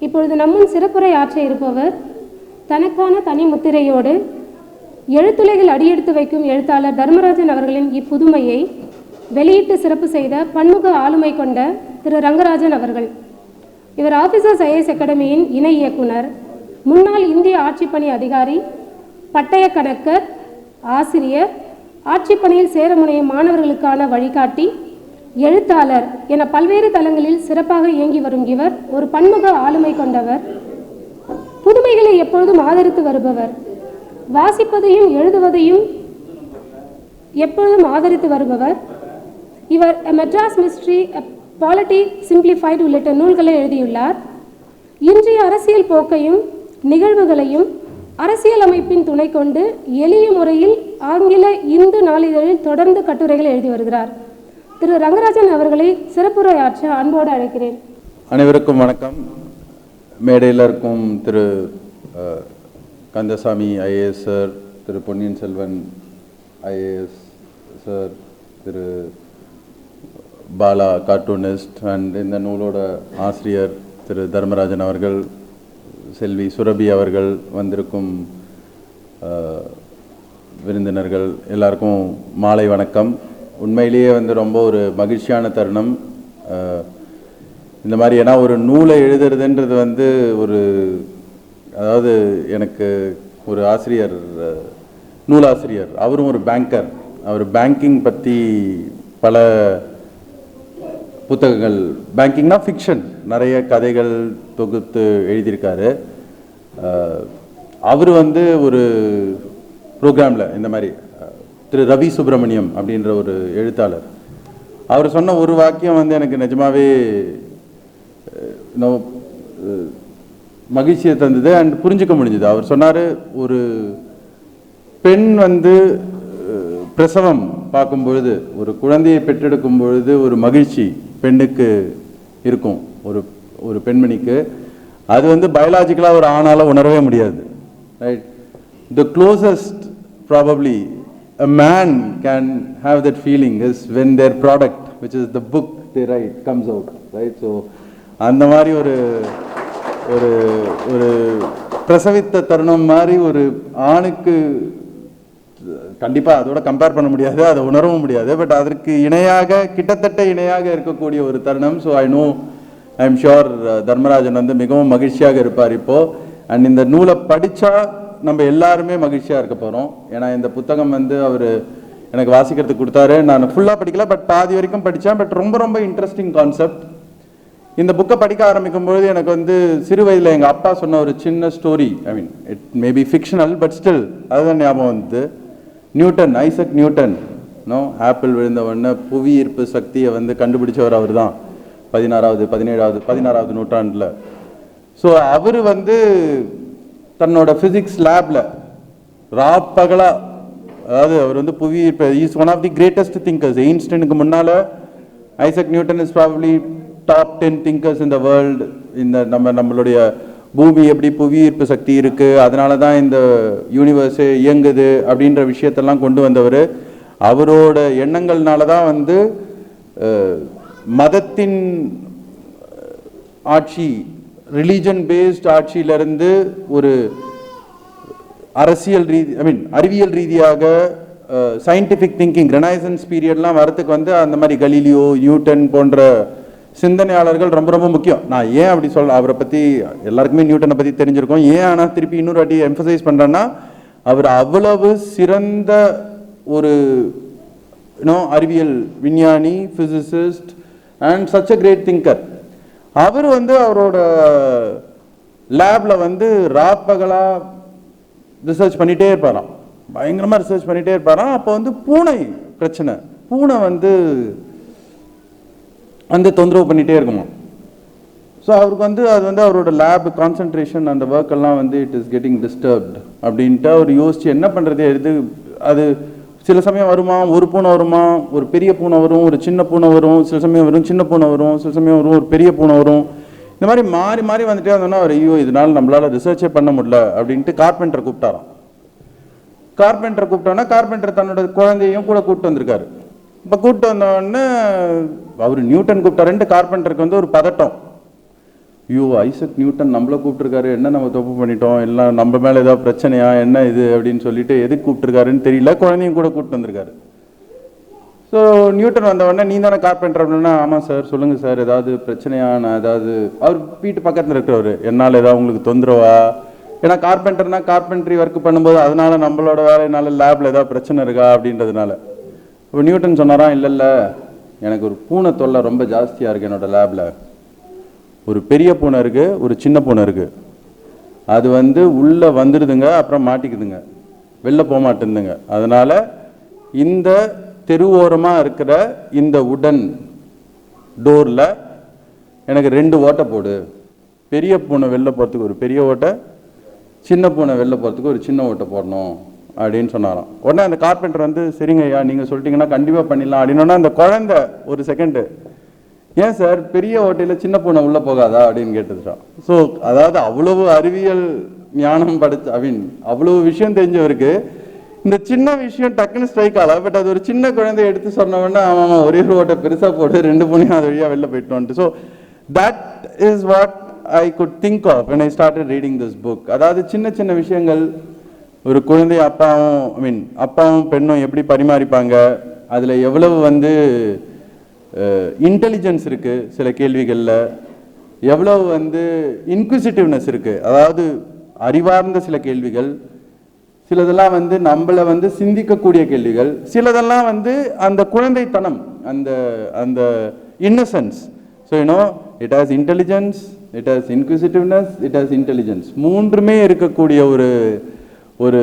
இப்பொழுது நம்முன் சிறப்புரை ஆற்ற இருப்பவர் தனக்கான தனி முத்திரையோடு எழுத்துலகில் அடியெடுத்து வைக்கும் எழுத்தாளர் தர்மராஜன் அவர்களின் இப்புதுமையை வெளியிட்டு சிறப்பு செய்த பன்முக ஆளுமை கொண்ட திரு ரங்கராஜன் அவர்கள். இவர் ஆஃபீஸர்ஸ் ஐஏஎஸ் அகாடமியின் இணை இயக்குனர் முன்னாள் இந்திய ஆட்சிப்பணி அதிகாரி பட்டய கணக்கர் ஆசிரியர் ஆட்சிப்பணியில் சேர முனையும் மாணவர்களுக்கான வழிகாட்டி எழுத்தாளர் என பல்வேறு தளங்களில் சிறப்பாக இயங்கி வரும் இவர் ஒரு பன்முக ஆளுமை கொண்டவர். புதுமைகளை எப்பொழுதும் ஆதரித்து வருபவர். வாசிப்பதையும் எழுதுவதையும் எப்பொழுதும் ஆதரித்து வருபவர். இவர் மெட்ராஸ் மிஸ்ட்ரி பாலிட்டி சிம்பிளிஃபைடு உள்ளிட்ட நூல்களை எழுதியுள்ளார். இன்றைய அரசியல் போக்கையும் நிகழ்வுகளையும் அரசியல் அமைப்பின் துணை கொண்டு எளிய முறையில் ஆங்கில இந்து நாளிதழில் தொடர்ந்து கட்டுரைகள் எழுதி வருகிறார். திரு ரங்கராஜன் அவர்களை சிறப்புரையாற்ற அன்போடு அழைக்கிறேன். அனைவருக்கும் வணக்கம். மேடையில் இருக்கும் திரு கந்தசாமி ஐஏஎஸ் சார் திரு பொன்னியின் செல்வன் ஐஏஎஸ் சார் திரு பாலா கார்ட்டூனிஸ்ட் அண்ட் இந்த நூலோட ஆசிரியர் திரு தர்மராஜன் அவர்கள் செல்வி சுரபி அவர்கள் வந்திருக்கும் விருந்தினர்கள் எல்லாருக்கும் மாலை வணக்கம். உண்மையிலேயே வந்து ரொம்ப ஒரு மகிழ்ச்சியான தருணம். இந்த மாதிரி ஏன்னா ஒரு நூலை எழுதுறதுன்றது வந்து ஒரு அதாவது எனக்கு ஒரு ஆசிரியர் நூலாசிரியர் அவரும் ஒரு பேங்கர் அவர் பேங்கிங் பற்றி பல புத்தகங்கள் பேங்கிங்னா ஃபிக்ஷன் நிறைய கதைகள் தொகுத்து எழுதியிருக்காரு. அவர் வந்து ஒரு ப்ரோக்ராமில் இந்த மாதிரி திரு ரவி சுப்பிரமணியம் அப்படின்ற ஒரு எழுத்தாளர். அவர் சொன்ன ஒரு வாக்கியம் வந்து எனக்கு நிஜமாவே நோ- மகிழ்ச்சியை தந்தது அண்ட் புரிஞ்சுக்க முடிஞ்சது. அவர் சொன்னார் ஒரு பெண் வந்து பிரசவம் பார்க்கும் பொழுது ஒரு குழந்தையை பெற்றெடுக்கும் பொழுது ஒரு மகிழ்ச்சி பெண்ணுக்கு இருக்கும் ஒரு ஒரு பெண்மணிக்கு. அது வந்து பயாலாஜிக்கலாக ஒரு ஆணால் உணரவே முடியாது right the closest probably a man can have that feeling is when their product which is the book they write comes out right? So அந்த மாதிரி ஒரு ஒரு ஒரு பிரசவித்த தருணம் மாதிரி ஒரு ஆணுக்கு கண்டிப்பாக அதோட கம்பேர் பண்ண முடியாது அதை உணரவும் முடியாது. பட் அதற்கு இணையாக கிட்டத்தட்ட இணையாக இருக்கக்கூடிய ஒரு தருணம். So I know I am sure Dharmarajan வந்து மிகவும் மகிழ்ச்சியாக இருப்பார் இப்போது அண்ட் இந்த நூலை படித்தா நம்ம எல்லாருமே மகிழ்ச்சியாக இருக்க போகிறோம் ஏன்னா இந்த புத்தகம் வந்து அவர் எனக்கு வாசிக்கிறதுக்கு கொடுத்தாரு. நான் ஃபுல்லாக படிக்கல பட் பாதி வரைக்கும் படித்தேன். பட் ரொம்ப ரொம்ப இன்ட்ரெஸ்டிங் கான்செப்ட் இந்த புக்கை படிக்க ஆரம்பிக்கும் பொழுது எனக்கு வந்து சிறு வயதில் எங்கள் அப்பா சொன்ன ஒரு சின்ன story I mean it maybe fictional but still அதுதான் ஞாபகம் வந்து. Newton Isaac Newton no apple விழுந்த புவி ஈர்ப்பு சக்தியை வந்து கண்டுபிடிச்சவர் அவர் தான். பதினாறாவது பதினேழாவது பதினாறாவது நூற்றாண்டில். ஸோ அவர் வந்து தன்னோட ஃபிசிக்ஸ் லேபில் ராப்பகலா அதாவது அவர் வந்து புவி is one of the greatest thinkers எயின்ஸ்டனுக்கு முன்னால Isaac Newton is probably top ten thinkers இந்த வேர்ல்டு இந்த நம்ம நம்மளுடைய பூமி எப்படி புவி ஈர்ப்பு சக்தி இருக்குது அதனால தான் இந்த யூனிவர்ஸு இயங்குது அப்படின்ற விஷயத்தெல்லாம் கொண்டு வந்தவர். அவரோட எண்ணங்கள்னால தான் வந்து மதத்தின் ஆட்சி ரிலீஜன் பேஸ்ட் ஆட்சியிலிருந்து ஒரு அரசியல் ரீதி ஐ மீன் அறிவியல் ரீதியாக சயின்டிஃபிக் திங்கிங் ரெனைசன்ஸ் பீரியட்லாம் வரத்துக்கு வந்து அந்த மாதிரி கலீலியோ நியூட்டன் போன்ற சிந்தனையாளர்கள் ரொம்ப ரொம்ப முக்கியம். நான் ஏன் அப்படி சொல்ல அவரை பற்றி எல்லாருக்குமே நியூட்டனை பற்றி தெரிஞ்சிருக்கோம். ஏன் ஆனால் திருப்பி இன்னொரு வாட்டி எம்ஃபசைஸ் பண்ணுறேன்னா அவர் அவ்வளவு சிறந்த ஒரு இன்னும் அறிவியல் விஞ்ஞானி physicist and such a great thinker அவர் வந்து அவரோட லேப்ல வந்து ராப்பகலா ரிசர்ச் பண்ணிட்டே இருப்பாராம். பயங்கரமா ரிசர்ச் பண்ணிட்டே இருப்பாராம். அப்போ வந்து பூனை பிரச்சனை. பூனை வந்து வந்து தொந்தரவு பண்ணிட்டே இருக்குமா. ஸோ அவருக்கு வந்து அது வந்து அவரோட லேப் கான்சென்ட்ரேஷன் அந்த ஒர்க் எல்லாம் வந்து இட் இஸ் கெட்டிங் டிஸ்டர்ப்டு அப்படின்ட்டு அவர் யோசிச்சு என்ன பண்றது? எது அது சில சமயம் வருமா ஒரு பூனை வருமா ஒரு பெரிய பூனை வரும் ஒரு சின்ன பூனை வரும் சில சமயம் வரும் சின்ன பூனை வரும் சில சமயம் வரும் ஒரு பெரிய பூனை வரும். இந்த மாதிரி மாறி மாறி வந்துட்டே வந்தோன்னா அவர் ஐயோ இதனால நம்மளால ரிசர்ச்சே பண்ண முடியல அப்படின்ட்டு கார்பெண்டரை கூப்பிட்டாராம். கார்பெண்டரை கூப்பிட்டோன்னா கார்பெண்டர் தன்னோட குழந்தையும் கூட கூப்பிட்டு வந்திருக்காரு. இப்போ கூப்பிட்டு வந்தோடனே அவர் நியூட்டன் கூப்பிட்டாருன்ட்டு கார்பெண்டருக்கு வந்து ஒரு பதட்டம். ஐயோ ஐசக் நியூட்டன் நம்மளை கூப்பிட்டுருக்காரு. என்ன நம்ம தப்பு பண்ணிட்டோம்? எல்லாம் நம்ம மேலே ஏதாவது பிரச்சனையா? என்ன இது அப்படின்னு சொல்லிட்டு எதுக்கு கூப்பிட்டுருக்காருன்னு தெரியல. குழந்தையும் கூட கூப்பிட்டு வந்திருக்காரு. ஸோ நியூட்டன் வந்தவொடனே நீ தானே கார்பெண்டர் அப்படின்னா ஆமாம் சார் சொல்லுங்கள் சார் ஏதாவது பிரச்சனையா நான் ஏதாவது அவர் வீட்டு பக்கத்தில் இருக்கிறவர். என்னால் ஏதாவது உங்களுக்கு தொந்தரவா? ஏன்னா கார்பெண்டர்னா கார்பென்ட்ரி ஒர்க் பண்ணும்போது அதனால நம்மளோட வேலையினால லேபில் ஏதாவது பிரச்சனை இருக்கா? அப்படின்றதுனால. இப்போ நியூட்டன் சொன்னாராம் இல்லை இல்லை. எனக்கு ஒரு பூனை தொல்லை ரொம்ப ஜாஸ்தியாக இருக்குது என்னோடய லேபில் ஒரு பெரிய பூனை இருக்குது ஒரு சின்ன பூனை இருக்குது அது வந்து உள்ளே வந்துடுதுங்க அப்புறம் மாட்டிக்குதுங்க. வெளில போக மாட்டேங்குதுங்க அதனால் இந்த தெருவோரமாக இருக்கிற இந்த உடன் டோரில் எனக்கு ரெண்டு ஓட்டை போடு. பெரிய பூனை வெளில போகிறதுக்கு ஒரு பெரிய ஓட்டை சின்ன பூனை வெளில போகிறதுக்கு ஒரு சின்ன ஓட்டை போடணும் அப்படின்னு சொன்னாராம். உடனே அந்த கார்பெண்டர் வந்து சரிங்க ஐயா நீங்கள் சொல்லிட்டீங்கன்னா கண்டிப்பாக பண்ணிடலாம். அப்படின்னா அந்த குழந்த ஒரு செகண்டு ஏன் சார்? பெரிய ஓட்டையில் சின்ன பூனை உள்ளே போகாதா அப்படின்னு கேட்டுட்டான் ஸோ அதாவது அவ்வளவு அறிவியல் ஞானம் படைச்ச ஐ மீன் அவ்வளவு விஷயம் தெரிஞ்சவருக்கு இந்த சின்ன விஷயம் டக்குன்னு ஸ்ட்ரைக் ஆகல. பட் அது ஒரு சின்ன குழந்தை எடுத்து சொன்ன உடனே ஆமாம் ஆமாம் ஒரே ஒரு ஓட்டை பெருசாக போட்டு ரெண்டு பூனையும் அது வழியாக வெளில போயிட்டோன்ட்டு வந்துட்டு so that is what I could think of when I started reading this book அதாவது சின்ன சின்ன விஷயங்கள் ஒரு குழந்தை அப்பாவும் ஐ மீன் அப்பாவும் பெண்ணும் எப்படி பரிமாறிப்பாங்க? அதில் எவ்வளவு வந்து இன்டெலிஜென்ஸ் இருக்குது சில கேள்விகளில். எவ்வளவு வந்து இன்க்விசிட்டிவ்னஸ் இருக்குது அதாவது அறிவார்ந்த சில கேள்விகள் சிலதெல்லாம் வந்து நம்மளை வந்து சிந்திக்கக்கூடிய கேள்விகள் சிலதெல்லாம் வந்து அந்த குழந்தைத்தனம் அந்த அந்த innocence so you know it has intelligence it has inquisitiveness it has intelligence மூன்றுமே இருக்கக்கூடிய ஒரு ஒரு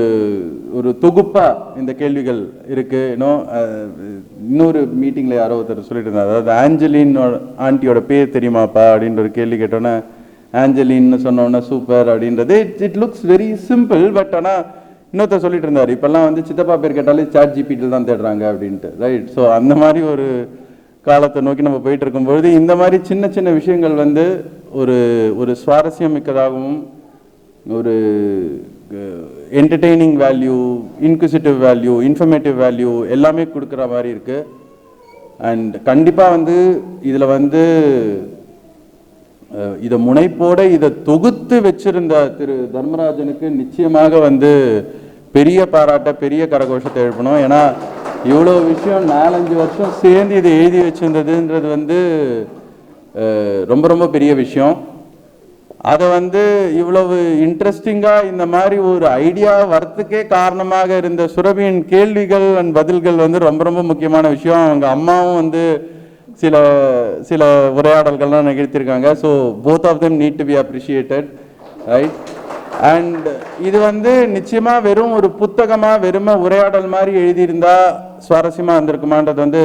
ஒரு தொகுப்பாக இந்த கேள்விகள் இருக்குது இன்னும் இன்னொரு மீட்டிங்கில் யாரோ ஒருத்தர் சொல்லிட்டு இருந்தார் அதாவது ஆஞ்சலின் ஆண்டியோட பேர் தெரியுமாப்பா அப்படின்ற ஒரு கேள்வி கேட்டோன்னே ஆஞ்சலின்னு சொன்னோன்னே சூப்பர் அப்படின்றது. It it looks very simple but ஆனால் இன்னொருத்தர் சொல்லிட்டு இருந்தார் இப்போல்லாம் வந்து சித்தப்பா பேர் கேட்டாலே சாட் ஜிபிடியில் தான் தேடுறாங்க அப்படின்ட்டு. ரைட் ஸோ அந்த மாதிரி ஒரு காலத்தை நோக்கி நம்ம போயிட்டு இருக்கும்பொழுது இந்த மாதிரி சின்ன சின்ன விஷயங்கள் வந்து ஒரு ஒரு சுவாரஸ்யம் மிக்கதாகவும் ஒரு entertaining value inquisitive value informative value எல்லாமே கொடுக்குற மாதிரி இருக்குது அண்ட் கண்டிப்பாக வந்து இதில் வந்து இதை முனைப்போட இதை தொகுத்து வச்சிருந்த திரு தர்மராஜனுக்கு நிச்சயமாக வந்து பெரிய பாராட்ட பெரிய கரகோஷத்தை எழுப்பணும். ஏன்னா இவ்வளோ விஷயம் நாலஞ்சு வருஷம் சேர்ந்து இதை எழுதி வச்சிருந்ததுன்றது வந்து ரொம்ப ரொம்ப பெரிய விஷயம். அதை வந்து இவ்வளவு இன்ட்ரெஸ்டிங்காக இந்த மாதிரி ஒரு ஐடியா வரத்துக்கே காரணமாக இருந்த சுரபியின் கேள்விகள் அண்ட் பதில்கள் வந்து ரொம்ப ரொம்ப முக்கியமான விஷயம். அவங்க அம்மாவும் வந்து சில சில உரையாடல்கள்லாம் நிகழ்த்தியிருக்காங்க. So both of them need to be appreciated right and இது வந்து நிச்சயமாக வெறும் ஒரு புத்தகமாக வெறும உரையாடல் மாதிரி எழுதியிருந்தா சுவாரஸ்யமாக இருந்திருக்குமான்றது வந்து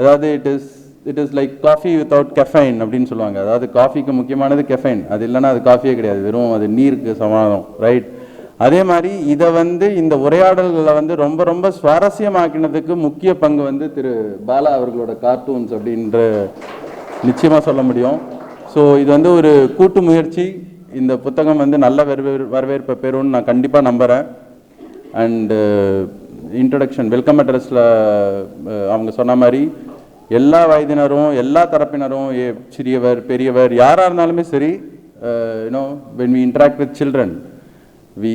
அதாவது it is it is like coffee without caffeine அப்படின்னு சொல்லுவாங்க. அதாவது காஃபிக்கு முக்கியமானது கெஃபைன் அது இல்லைன்னா அது காஃபியே கிடையாது. வெறும் அது நீருக்கு சமாதம் ரைட் அதே மாதிரி இதை வந்து இந்த உரையாடல்களை வந்து ரொம்ப ரொம்ப சுவாரஸ்யமாக்கினதுக்கு முக்கிய பங்கு வந்து திரு பாலா அவர்களோட கார்ட்டூன்ஸ் அப்படின்ற நிச்சயமாக சொல்ல முடியும். ஸோ இது வந்து ஒரு கூட்டு முயற்சி. இந்த புத்தகம் வந்து நல்ல வரவேற் வரவேற்பை பெறும்னு நான் கண்டிப்பாக நம்புகிறேன் அண்டு இன்ட்ரடக்ஷன் வெல்கம் அட்ரஸில் அவங்க சொன்ன மாதிரி எல்லா வயதினரும் எல்லா தரப்பினரும் ஏ சிறியவர் பெரியவர் யாராக இருந்தாலுமே சரி you know when we interact with children we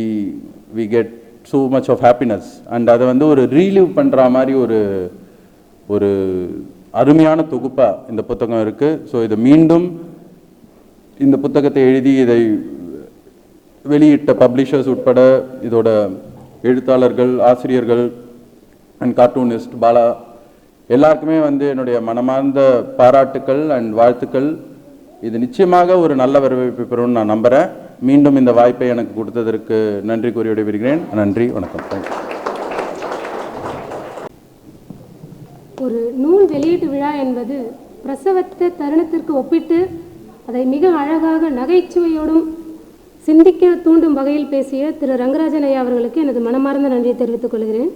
we get so much of happiness and அதை வந்து ஒரு ரீலீவ் பண்ணுற மாதிரி ஒரு ஒரு அருமையான தொகுப்பாக இந்த புத்தகம் இருக்குது ஸோ இதை மீண்டும் இந்த புத்தகத்தை எழுதி இதை வெளியிட்ட பப்ளிஷர்ஸ் உட்பட இதோட எழுத்தாளர்கள் ஆசிரியர்கள் அண்ட் கார்ட்டூனிஸ்ட் பாலா எல்லாருக்குமே வந்து என்னுடைய மனமார்ந்த பாராட்டுக்கள் அண்ட் வாழ்த்துக்கள். இது நிச்சயமாக ஒரு நல்ல வரவேற்பு பெறும்னு நான் நம்புகிறேன் மீண்டும் இந்த வாய்ப்பை எனக்கு கொடுத்ததற்கு நன்றி கூறி விடைபெறுகிறேன். நன்றி வணக்கம். தேங்க்யூ ஒரு நூல் வெளியீட்டு விழா என்பது பிரசவத்த தருணத்திற்கு ஒப்பிட்டு அதை மிக அழகாக நகைச்சுவையோடும் சிந்திக்க தூண்டும் வகையில் பேசிய திரு ரங்கராஜன் ஐயா அவர்களுக்கு எனது மனமார்ந்த நன்றியை தெரிவித்துக் கொள்கிறேன்.